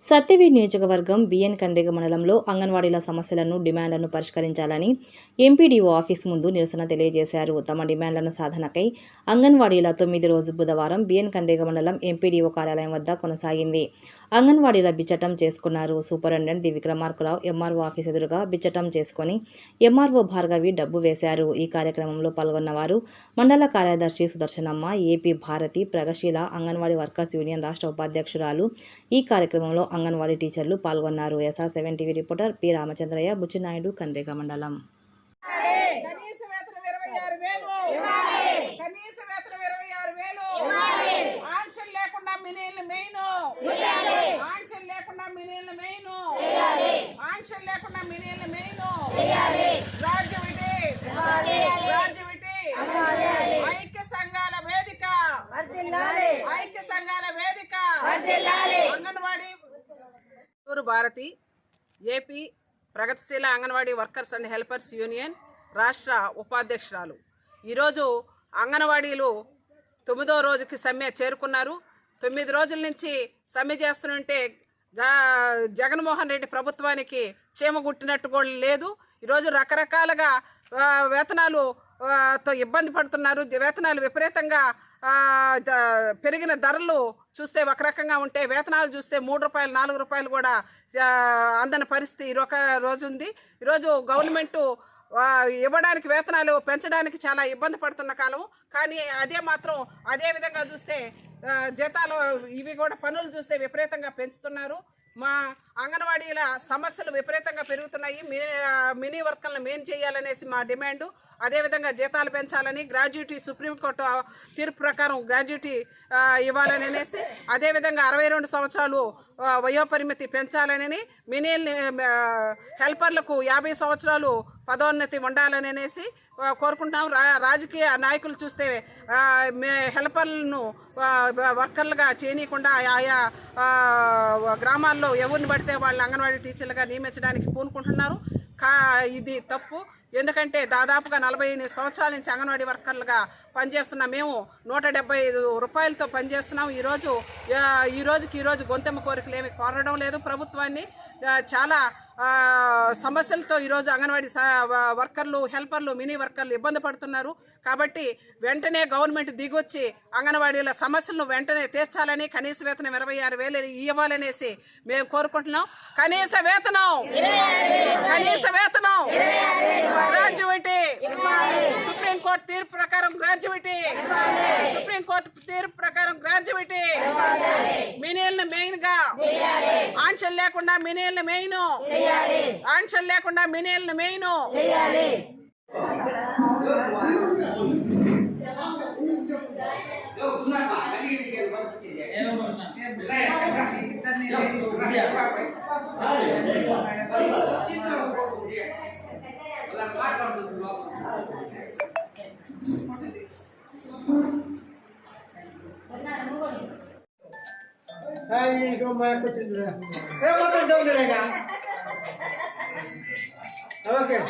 సత్యవీడ్ నియోజకవర్గం బిఎన్ కండ్రిగ మండలంలో అంగన్వాడీల సమస్యలను డిమాండ్లను పరిష్కరించాలని ఎంపీడీఓ ఆఫీస్ ముందు నిరసన తెలియజేశారు. తమ డిమాండ్లను సాధనకై అంగన్వాడీల తొమ్మిది రోజు బుధవారం బిఎన్ కండ్రిగ మండలం ఎంపీడీఓ కార్యాలయం వద్ద కొనసాగింది. అంగన్వాడీల బిచ్చటం చేసుకున్నారు. Superintendent the Vikramarka Rao MRO office ఎదురుగా బిచ్చటం చేసుకొని ఎంఆర్ఓ భార్గవి డబ్బు వేశారు. ఈ కార్యక్రమంలో పాల్గొన్నవారు మండల కార్యదర్శి సుదర్శనమ్మ ఏపీ భారతి ప్రగశీల అంగన్వాడీ వర్కర్స్ యూనియన్ రాష్ట్ర ఉపాధ్యక్షురాలు ఈ కార్యక్రమంలో అంగన్వాడీ టీచర్లు పాల్గొన్నారు. SR seven TV reporter P Ramachandraiah Buchinaidu Kandriga మండలం కనీస వేతనం ఇరవై ఆరు వేలు కనీస వేతనం ఇరవై ఆరు వేలు ఆంక్షలు లేకుండా మినీళ్ళు మెయిన్ ఆంక్షలు లేకుండా మినీళ్ళు మెయిన్ ఆంక్షలు లేకుండా మినీళ్ళు మెయిన్ రాజ్యం ఇది రాజ్యం ఇది ఐక్య సంఘాల వేదిక ఐక్య సంఘాల వేదిక అంగన్వాడీ చిత్తూరు భారతి ఏపీ ప్రగతిశీల anganwadi workers and helpers union రాష్ట్ర ఉపాధ్యక్షురాలు. ఈరోజు అంగన్వాడీలు తొమ్మిదో రోజుకి సమ్మె చేరుకున్నారు. తొమ్మిది రోజుల నుంచి సమ్మె చేస్తుంటే జగన్మోహన్ రెడ్డి ప్రభుత్వానికి చీమ గుట్టినట్టు కూడా లేదు. ఈరోజు రకరకాలుగా వేతనాలు తో ఇబ్బంది పడుతున్నారు. వేతనాలు విపరీతంగా పెరిగిన ధరలు చూస్తే ఒక రకంగా ఉంటే వేతనాలు చూస్తే మూడు రూపాయలు నాలుగు రూపాయలు కూడా అందని పరిస్థితి ఒక రోజు ఉంది. ఈరోజు గవర్నమెంట్ ఇవ్వడానికి వేతనాలు పెంచడానికి చాలా ఇబ్బంది పడుతున్న కాలం. కానీ అదే మాత్రం అదే విధంగా చూస్తే జీతాలు ఇవి కూడా పనులు చూస్తే విపరీతంగా పెంచుతున్నారు. మా అంగన్వాడీల సమస్యలు విపరీతంగా పెరుగుతున్నాయి. మినీ మినీ వర్కర్లను మేం చేయాలనేసి మా డిమాండు. అదేవిధంగా జీతాలు పెంచాలని గ్రాడ్యుటీ సుప్రీంకోర్టు తీర్పు ప్రకారం గ్రాడ్యుటీ ఇవ్వాలని అనేసి అదేవిధంగా అరవై రెండు సంవత్సరాలు వయోపరిమితి పెంచాలని మినీల్ హెల్పర్లకు యాభై సంవత్సరాలు పదోన్నతి ఉండాలని అనేసి కోరుకుంటున్నాం. రా రాజకీయ నాయకులు చూస్తే మే- హెల్పర్లను వర్కర్లుగా చేయనీయకుండా ఆయా గ్రామాల్లో ఎవరిని పడితే వాళ్ళు అంగన్వాడీ టీచర్లుగా నియమించడానికి పూనుకుంటున్నారు. కా ఇది తప్పు. ఎందుకంటే దాదాపుగా నలభై ఎనిమిది సంవత్సరాల నుంచి అంగన్వాడీ వర్కర్లుగా పనిచేస్తున్న మేము నూట డెబ్బై ఐదు రూపాయలతో పనిచేస్తున్నాం. ఈరోజు ఈ రోజుకి ఈరోజు గొంతెమ్మ కోరికలు ఏమి కోరడం లేదు. ప్రభుత్వాన్ని చాలా సమస్యలతో ఈరోజు అంగన్వాడీ వర్కర్లు హెల్పర్లు మినీ వర్కర్లు ఇబ్బంది పడుతున్నారు. కాబట్టి వెంటనే గవర్నమెంట్ దిగొచ్చి అంగన్వాడీల సమస్యలను వెంటనే తీర్చాలని కనీస వేతనం ఇరవై ఆరు వేలు ఇవ్వాలనేసి మేము కోరుకుంటున్నాం. కనీస వేతనం! కనీస వేతనం! గ్రాడ్యుయేటీ! సుప్రీంకోర్టు తీర్పు ప్రకారం గ్రాడ్యుయేటీ! సుప్రీంకోర్టు తీర్పు ప్రకారం గ్రాడ్యుయేటీ! మినీల్ని మెయిన్గా ఆంక్షలు లేకుండా మినీల్ని మెయిన్. ఆంక్షలు లేకుండా మినీల్ని మెయిన్. Ay, Okay.